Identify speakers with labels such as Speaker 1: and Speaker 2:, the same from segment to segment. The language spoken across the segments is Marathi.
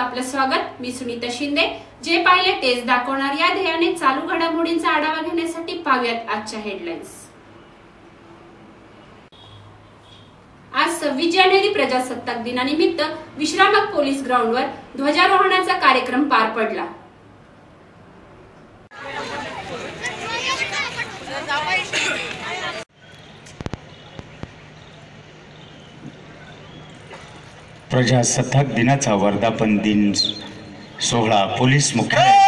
Speaker 1: आपलं स्वागत. मी सुनीता शिंदे. जे पाहिले तेच दाखवणार या ध्येयाने चालू घडामोडींचा आढावा घेण्यासाठी पाहूयात आजच्या हेडलाईन्स आज सव्वीस जानेवारी प्रजासत्ताक दिनानिमित्त विश्रामक पोलीस ग्राउंडवर ध्वजारोहणाचा कार्यक्रम पार पडला.
Speaker 2: प्रजासत्ताक दिनाचा वर्धापन दिन सोहळा पोलीस
Speaker 3: मुख्यालय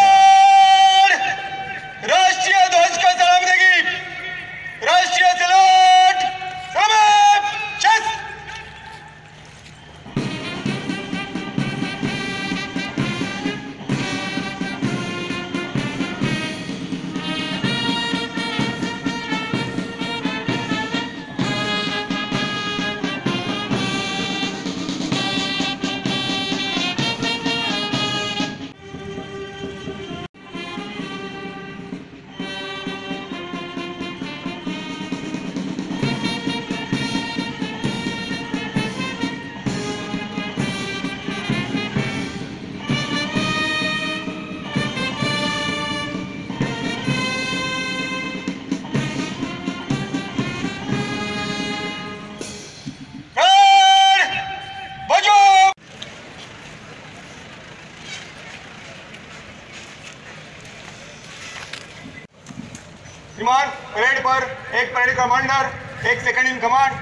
Speaker 3: कमांडर एक सेकंड इन कमांड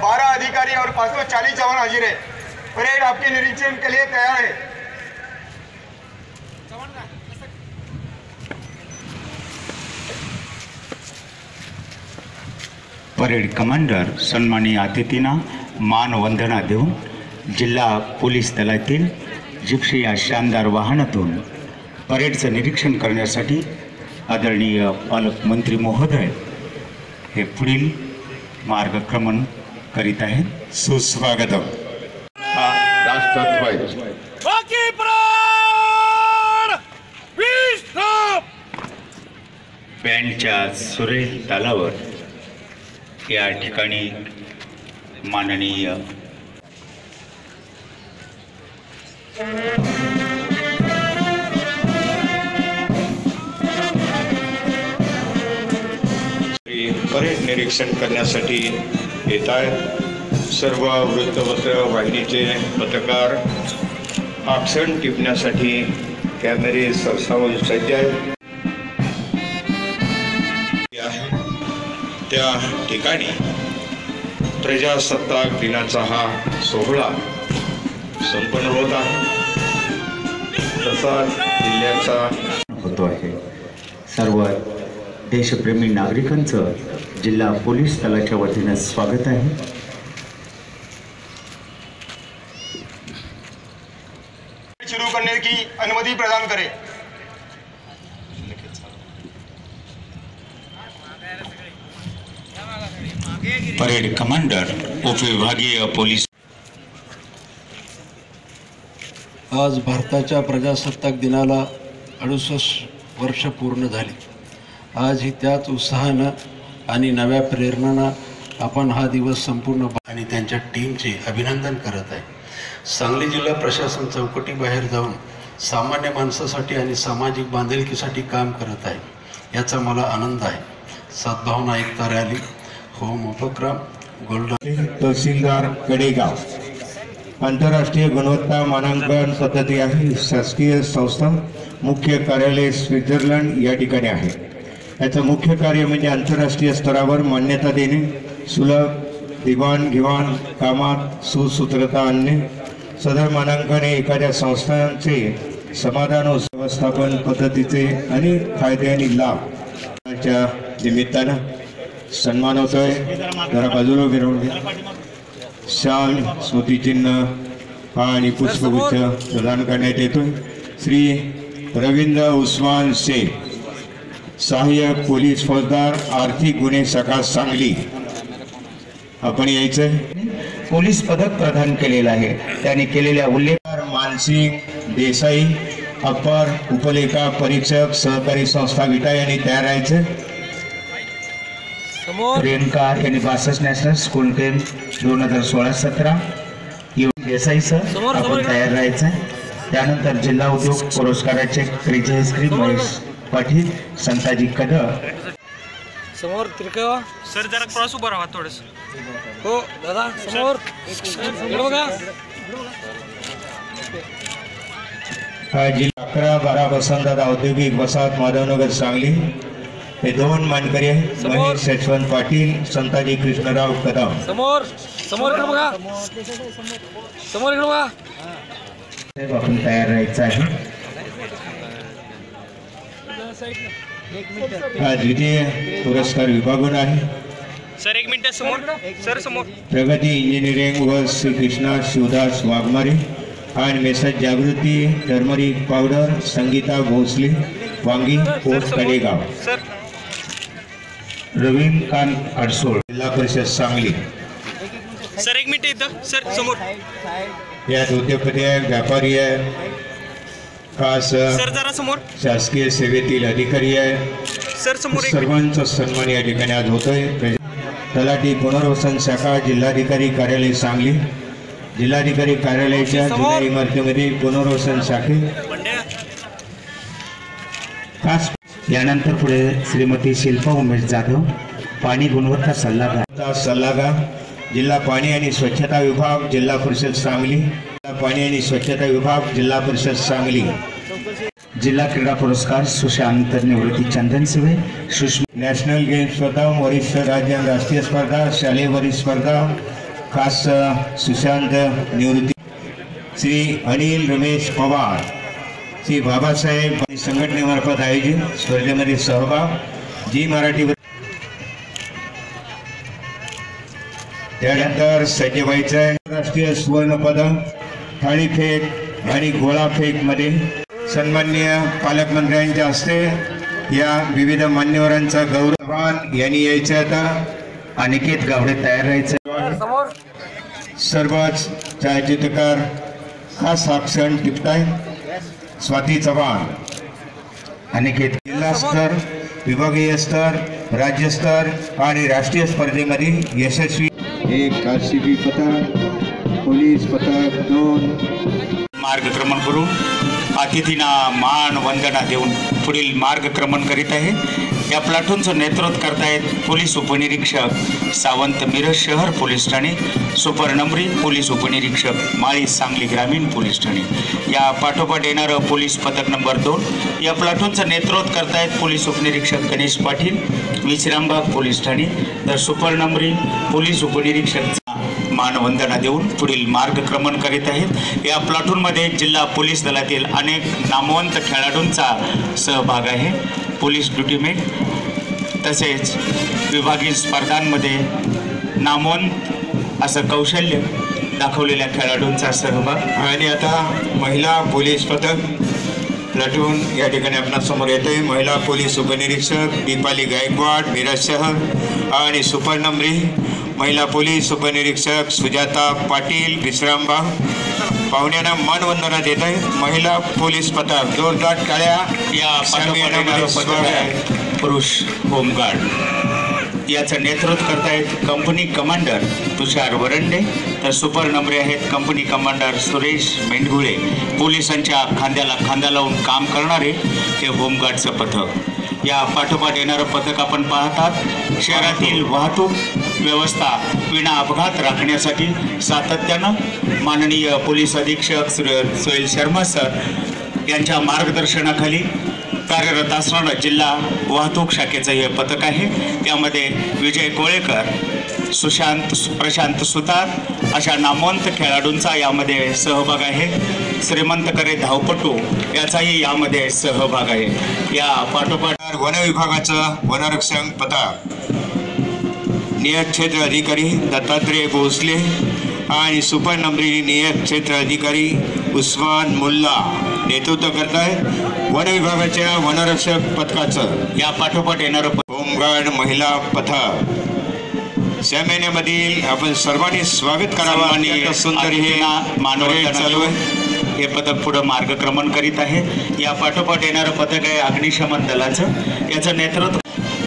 Speaker 3: बारह अधिकारी और पाँच सौ चालीस जवान हाजिर है परेड आपके निरीक्षण के लिए तैयार है.
Speaker 2: परेड कमांडर सन्मानी अतिथींना मानवंदना देऊन जिल्हा पोलीस दलातील जिप्सी या शानदार वाहनातून परेडचं निरीक्षण करण्यासाठी आदरणीय पालकमंत्री महोदय हे पुढील मार्गक्रमण करीत आहेत. सुस्वागतम.
Speaker 3: विश्राम
Speaker 2: बँडच्या सुरेल तालावर या ठिकाणी माननीय
Speaker 4: निरीक्षण करण्यासाठी येत आहेत सर्व वृत्तपत्र वाहिनीचे पत्रकार आक्षण टिपण्यासाठी कॅमेरे सरसावून सज्ज आहेत. आहे. त्या ठिकाणी प्रजासत्ताक दिनाचा हा सोहळा संपन्न होत आहे. तसाच जिल्ह्याचा
Speaker 2: होतो आहे. सर्व देशप्रेमी नागरिकांचं जिल्हा पोलीस दलाच्या वतीनं स्वागत आहे.
Speaker 3: शुरू करने की अनुमति प्रदान करें।
Speaker 2: परेड कमांडर उपविभागीय पोलीस
Speaker 5: आज भारताच्या प्रजासत्ताक दिनाला अडुसष्ट वर्ष पूर्ण झाली. आज ही त्याच उत्साहानं आणि नव्या प्रेरणांना आपण हा दिवस संपूर्ण आणि त्यांच्या टीमचे अभिनंदन करत आहे. सांगली जिल्हा प्रशासन चौकटीबाहेर जाऊन सामान्य माणसासाठी आणि सामाजिक बांधिलकीसाठी काम करत आहे. याचा मला आनंद आहे. सद्भावना एकता रॅली होम उपक्रम गोल्डन
Speaker 6: तहसीलदार कडेगाव. आंतरराष्ट्रीय गुणवत्ता मानांकन पद्धती आहे. शासकीय संस्था मुख्य कार्यालय स्वित्झर्लंड या ठिकाणी आहे. याचं मुख्य कार्य म्हणजे आंतरराष्ट्रीय स्तरावर मान्यता देणे सुलभ देवाणघेवाण कामात सुसूत्रता आणणे सदर मानांकने एखाद्या संस्थांचे समाधान व्यवस्थापन पद्धतीचे आणि फायदे आणि लाभच्या निमित्तानं सन्मान होतोय जरा बाजूला फिरवून शाल स्मृतिचिन्ह आणि पुष्पगुच्छ प्रदान करण्यात येतोय. श्री रवींद्र उस्मान शेख. सहाय्यक पोलीस फौजदार आर्थिक गुन्हे शाखा सांगली. आपण यायचंय?
Speaker 7: पोलीस पदक प्रदान केलेलं आहे. त्यांनी केलेल्या उल्लेख
Speaker 6: मानसिंग देसाई अप्पर उपलेखा परीक्षक सहकारी संस्था विटा यांनी तयार राहायचं
Speaker 7: प्रियंका यांनी बासष्ट नॅशनल स्कूल गेम दोन हजार सोळा सतरा.
Speaker 8: देसाई सर आपण तयार राहायचं त्यानंतर जिल्हा उद्योग पुरस्काराचे क्रिजेश्री महेश पाटील संताजी कदम.
Speaker 9: समोर तिरकवा.
Speaker 10: सर जरा क्रॉस उभं राहा थोडस.
Speaker 9: हो दादा समोर. इकडे बघा.
Speaker 6: हा जिल्हा अकरा बारा वसंतदादा औद्योगिक वसाहत माधवनगर सांगली. हे दोन मानकरी आहेत. महेश यशवंत पाटील संताजी कृष्णराव कदम.
Speaker 9: समोर समोर इकडे बघा. समोर इकडे बघा.
Speaker 8: आपण तयार राहायचं आहे.
Speaker 6: हा द्वितीय पुरस्कार विभागून आहे.
Speaker 10: सर एक मिनिट समोर. सर समोर.
Speaker 6: प्रगती इंजिनिअरिंग व श्री कृष्णा शिवदास वाघमारे आणि message Jagruti turmeric powder Sangeeta Bhosale Wangi post Kadegaon.
Speaker 10: Sir.
Speaker 6: Ravindrakant Adsol जिल्हा परिषद सांगली.
Speaker 10: सर एक मिनिट इथं. सर समोर.
Speaker 6: यात उद्योगपती आहे व्यापारी आहे. खास
Speaker 10: सर. जरा समोर.
Speaker 6: शासकीय सेवेतील अधिकारी आहे.
Speaker 10: सर समोर
Speaker 6: सर्वांचा सन्मान या ठिकाणी आज होतोय. तलाठी पुनर्वसन शाखा जिल्हाधिकारी कार्यालय सांगली. जिल्हाधिकारी कार्यालयाच्या जुन्या इमारतीमध्ये पुनर्वसन शाखे
Speaker 8: खास यानंतर पुढे श्रीमती शिल्पा उमेश जाधव पाणी गुणवत्ता सल्लागार.
Speaker 6: सल्लागार. जिल्हा पाणी आणि स्वच्छता विभाग जिल्हा परिषद सांगली. जिल्हा पाणी आणि स्वच्छता विभाग जिल्हा परिषद सांगली.
Speaker 8: जिल्हा क्रीडा पुरस्कार सुशांत निवृत्ती चंदन सिवे सुषमा
Speaker 6: नॅशनल गेम्स स्पर्धा वरिष्ठ राज्य राष्ट्रीय स्पर्धा शालेय वरिष्ठ स्पर्धा खास सुशांत निवृत्ती. श्री अनिल रमेश पवार श्री बाबासाहेब आणि संघटनेमार्फत आयोजित स्पर्धेमध्ये सहभाग. जी मराठी त्यानंतर सज्ज व्हायचं आहे राष्ट्रीय सुवर्ण पदक थाळीफेक आणि गोळाफेकमध्ये सन्मान्य पालकमंत्र्यांच्या हस्ते या विविध मान्यवरांचा गौरव यांनी यायचं आता
Speaker 8: अनिकेत गावडे तयार राहायचं.
Speaker 6: सर्वच छायाचित्रकार खास हा क्षण टिपताय. स्वाती चव्हाण
Speaker 8: अनिकेत
Speaker 6: जिल्हा स्तर विभागीय स्तर राज्यस्तर आणि राष्ट्रीय स्पर्धेमध्ये यशस्वी एक काशीबी पथक पुलिस पथक दोन
Speaker 2: मार्गक्रमण करून अतिथींना मान वंदना देऊन पुढील मार्गक्रमण करीत आहे. या प्लाटूनचं नेतृत्व करतायत पोलीस उपनिरीक्षक सावंत मिरज शहर पोलीस ठाणे सुपरनंबरी पोलीस उपनिरीक्षक माळी सांगली ग्रामीण पोलीस ठाणे. या पाठोपाठ येणारं पोलीस पथक नंबर दोन या प्लाटूनचं नेतृत्व करतायत पोलीस उपनिरीक्षक गणेश पाटील विश्रामबाग पोलीस ठाणे. तर सुपरनंबरी पोलीस उपनिरीक्षक मानवंदना देऊन पुढील मार्गक्रमण करीत आहेत. या प्लाटूनमध्ये जिल्हा पोलीस दलातील अनेक नामवंत खेळाडूंचा सहभाग आहे. पोलीस ड्युटीमेट तसेच विभागीय स्पर्धांमध्ये नामवंत असं कौशल्य दाखवलेल्या खेळाडूंचा सहभाग.
Speaker 6: आणि आता महिला पोलीस पथक प्लाटून या ठिकाणी आपणासमोर येते महिला पोलीस उपनिरीक्षक दीपाली गायकवाड मिरज शहर आणि सुपर्णमरी. महिला पोलीस उपनिरीक्षक सुजाता पाटील विश्रामबाग. पाहुण्यांना मानवंदना देत आहे महिला पोलीस पथक जोरदार टाळ्या.
Speaker 2: या पुरुष होमगार्ड. याचं नेतृत्व करतायत कंपनी कमांडर तुषार वरंडे. तर सुपर नंबरे आहेत कंपनी कमांडर सुरेश मेंढगुळे. पोलिसांच्या खांद्याला खांदा लावून काम करणारे हे होमगार्डचं पथक. या पाठोपाठ येणारं पथक आपण पाहतात. शहरातील वाहतूक व्यवस्था विना अपघात राखण्यासाठी सातत्यानं माननीय पोलीस अधीक्षक श्री सुनील शर्मा सर यांच्या मार्गदर्शनाखाली कार्यरत असणारं जिल्हा वाहतूक शाखेचं हे पथक आहे. त्यामध्ये विजय कोळेकर सुशांत प्रशांत सुतार अशा नामवंत खेळाडूंचा यामध्ये सहभाग आहे. श्रीमंत करे धावपटू याचाही यामध्ये सहभाग आहे. या पाठोपाठ
Speaker 6: वन विभागाचं वनरक्षक पथक नियत क्षेत्र अधिकारी दत्तात्रेय भोसले आणि सुपर नंबरी नियत क्षेत्र अधिकारी उस्मान मुल्ला नेतृत्व करत आहे वन विभागाच्या वनरक्षक पथकाचं
Speaker 2: या पाठोपाठ येणारं
Speaker 6: होमगार्ड महिला पथक. सैन्यामधील आपण सर्वांनी स्वागत करावं. आणि सुंदर हे परेड चालू आहे.
Speaker 2: हे पथक पुढं मार्गक्रमण करीत आहे. या पाठोपाठ येणारं पथक आहे अग्निशमन दलाचं. याचं नेतृत्व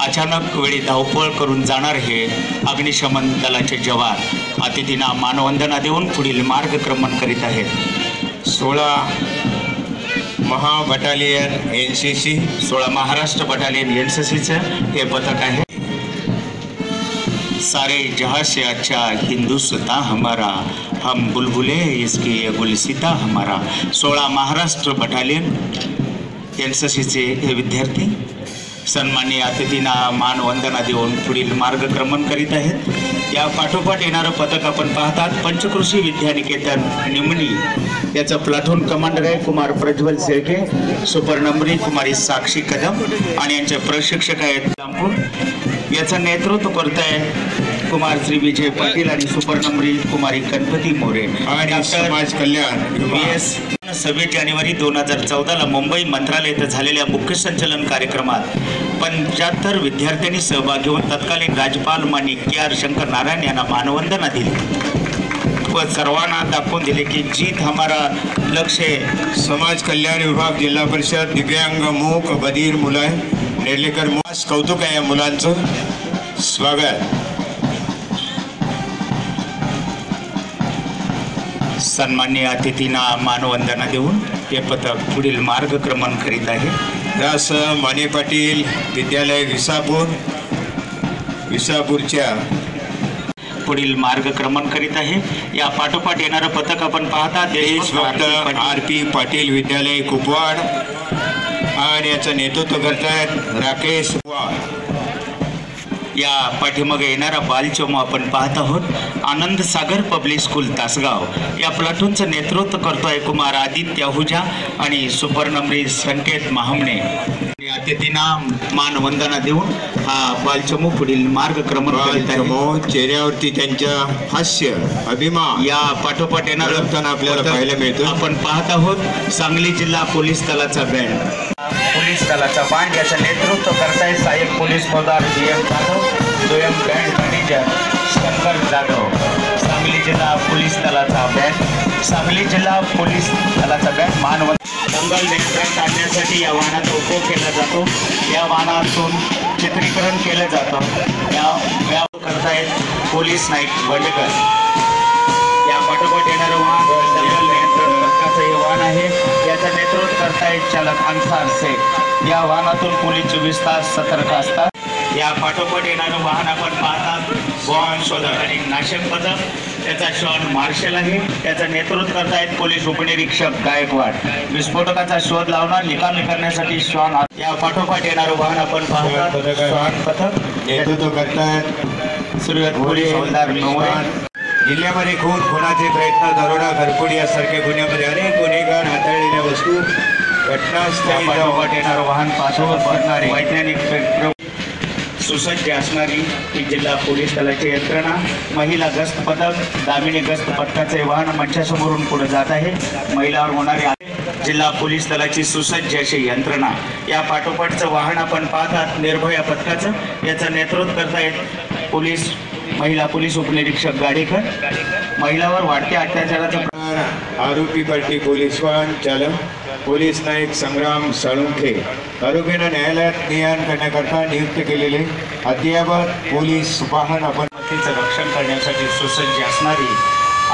Speaker 2: अचानक वेळी धावपळ करून जाणार हे अग्निशमन दलाचे जवान. अतिथींना मानवंदना देऊन पुढील मार्गक्रमण करीत आहेत.
Speaker 6: सोळा महा बटालियन एन सी सी
Speaker 2: सोळा महाराष्ट्र बटालियन एन सी सीचं हे पथक आहे. सारे जहाज से अच्छा हिंदुस्तान हमारा हम बुलबुले इसकी ये गुलसिता हमारा। सोळा महाराष्ट्र बटालियन एन सी सीचे हे विद्यार्थी सन्मान्य अतिथींना मानवंदना देऊन पुढील मार्गक्रमण करीत आहेत या पाठोपाठ येणारं पथक आपण पाहतात पंचकृषी विद्यानिकेतन निमणी याचं प्लाटून कमांडर आहे कुमार प्रज्वल शेळके सुपर कुमारी साक्षी कदम आणि यांचे प्रशिक्षक आहेत याचं नेतृत्व करत आहे कुमार श्री विजय पाटील आणि सुपर नंबरी कुमारी गणपती मोरे.
Speaker 6: आणि समाज कल्याण
Speaker 2: सव्वीस जानेवारी दोन हजार चौदाला मुंबई मंत्रालय येथे झालेल्या मुख्य संचलन कार्यक्रमात पंच्याहत्तर विद्यार्थ्यांनी सहभाग घेऊन तत्कालीन राज्यपाल माननीय के आर शंकर नारायण यांना मानवंदना दिली. व सर्वांना दाखवून दिले की जीत हमारा लक्ष्य है
Speaker 6: समाज कल्याण विभाग जिल्हा परिषद दिव्यांग मूक बधीर मुलं नेर्लेकर कौतुक आहे या मुलांचं. स्वागत.
Speaker 2: सन्मान्य अतिथींना मानवंदना देऊन हे पथक पुढील मार्गक्रमण करीत आहे.
Speaker 6: त्यासह माने पाटील विद्यालय विसापूर विसापूरच्या
Speaker 2: पुढील मार्गक्रमण करीत आहे. या पाठोपाठ येणारं पथक आपण पाहता
Speaker 6: देशभक्त आर पी पाटील विद्यालय कुपवाड. आणि याचं नेतृत्व करतायत राकेश कुपवाड.
Speaker 2: या पाठीमागे येणारा बालचमू आपण पाहत आहोत. Anand Sagar public school Tasgaon. या प्लाटूनचं नेतृत्व करतोय कुमार आदित्य आहुजा आणि सुपर्णमरी संकेत महामणे. अतिथींना मानवंदना देऊन हा बालचमू पुढील आहे.
Speaker 6: बालचमो चेहऱ्यावरती त्यांच्या हास्य अभिमान
Speaker 2: या पाठोपाठ येणारं
Speaker 6: आपल्याला पाहायला मिळतं.
Speaker 2: आपण पाहत आहोत सांगली जिल्हा पोलीस दलाचा बँड पोलीस दलाचा बँड याचं नेतृत्व करताय सहाय्यक पोलीस पदार डी एम जाधव स्वयं बँड मॅनेजर शंकर जाधव. सांगली जिल्हा पोलीस दलाचा बँड सांगली जिल्हा पोलीस दलाचा बँड मानव दंगल नियंत्रण काढण्यासाठी या वाहनाचा उपयोग केला जातो. या वाहनातून चित्रीकरण केलं जातं. या करतायत पोलीस नाईक वडेकर. याचं नेतृत्व करतायत चालक अन्सार शेख. या वाहनातून पोलीस चोवीस तास सतर्क असतात. या पाठोपाठ येणारं वाहन आपण पाहतात. वाहन शोधक आणि नाशक पथक. त्याचा शॉन मार्शल आहे. त्याचं नेतृत्व करतायत पोलीस उपनिरीक्षक गायकवाड. विस्फोटकाचा शोध लावणार निकामी करण्यासाठी श्वान या पाठोपाठ येणारं वाहन आपण पाहतात. श्वान पथक.
Speaker 6: नेतृत्व करतायत.
Speaker 2: सुरुवात पोलीस
Speaker 6: जिल्ह्यामध्ये खून खुनाचे प्रयत्न दरोडा घरफोडी यासारख्या गुन्ह्यामध्ये अनेक गुन्हेगार हाताळलेल्या वस्तू घटनास्थळी जाऊन
Speaker 2: येणारं वाहन पाठोपाठ करणारे वैज्ञानिक सुसज्ज असणारी ही जिल्हा पोलीस दलाची यंत्रणा. महिला गस्त पथक दामिनी गस्त पथकाचे वाहन मंचासमोरून पुढे जात आहे. महिलावर होणारे. जिल्हा पोलीस दलाची सुसज्ज अशी यंत्रणा. या पाठोपाठचं वाहन आपण पाहतात निर्भया पथकाचं. याचं नेतृत्व करतायत पोलीस महिला पोलीस उपनिरीक्षक गाडेकर. महिलावर वाढत्या अत्याचाराचा
Speaker 6: आरोपी पार्टी पोलीस वाहन चालक पोलीस नाईक संग्राम साळुंखे. आरोपींना न्यायालयात नियान करण्याकरता नियुक्त केलेले अद्ययावत पोलीस वाहन आपण
Speaker 2: संपत्तीचं रक्षण करण्यासाठी सुसज्ज असणारी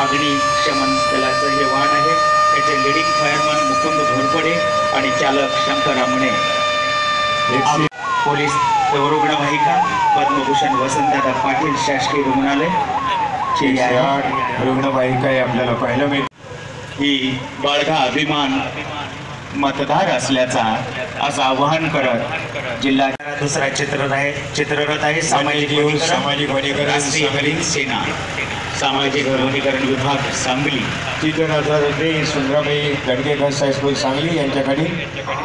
Speaker 2: अग्निशमन दलाचं हे वाहन आहे. त्याचे लिडिंग फायरमन मुकुंद घोरपडे आणि चालक शंकर आमणे पोलीस रुग्णवाहिका पद्मभूषण वसंतदादा पाटील शासकीय रुग्णालय
Speaker 6: रुग्णवाहिका हे आपल्याला पाहायला मिळते
Speaker 2: ही बाळगा अभिमान मतदार असल्याचा असं आवाहन करत जिल्हा दुसरा चित्ररथ आहे चित्ररथ आहे सामाजिक
Speaker 6: सामाजिक
Speaker 2: सेना. सामाजिक वनीकरण विभाग सांगली.
Speaker 6: चित्ररथाचे सुंदराबाई दडकेकर हायस्कूल सांगली यांच्याकडे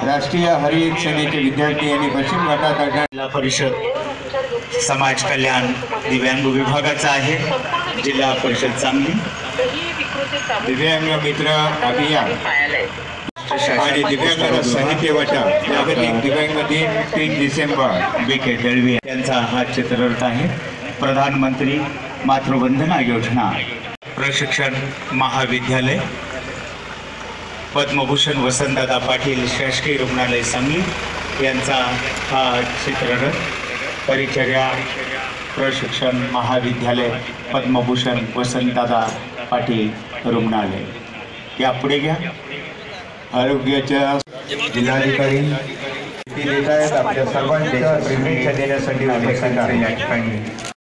Speaker 6: राष्ट्रीय हरित सेनेचे विद्यार्थी यांनी पश्चिम घाटात
Speaker 2: जिल्हा परिषद समाज कल्याण दिव्यांग विभागाचा आहे. जिल्हा परिषद सांगली.
Speaker 6: दिव्यांग मित्र अभियान. आणि दिव्यांग साहित्य वाटा जागतिक दिव्यांग दिन तीन डिसेंबर.
Speaker 2: बी के दळवी यांचा हा चित्ररथ आहे. प्रधानमंत्री मातृवंदना योजना. प्रशिक्षण महाविद्यालय. पद्मभूषण वसंतदादा पाटील शासकीय रुग्णालय सांगली यांचा हा चित्ररथ. परिचर्या प्रशिक्षण महाविद्यालय पद्मभूषण वसंतदादा पाटील रुग्णालय. या पुढे घ्या.
Speaker 6: आरोग्याच्या जिल्हाधिकारी आपल्या सर्वांच्या शुभेच्छा देण्यासाठी उपस्थित या ठिकाणी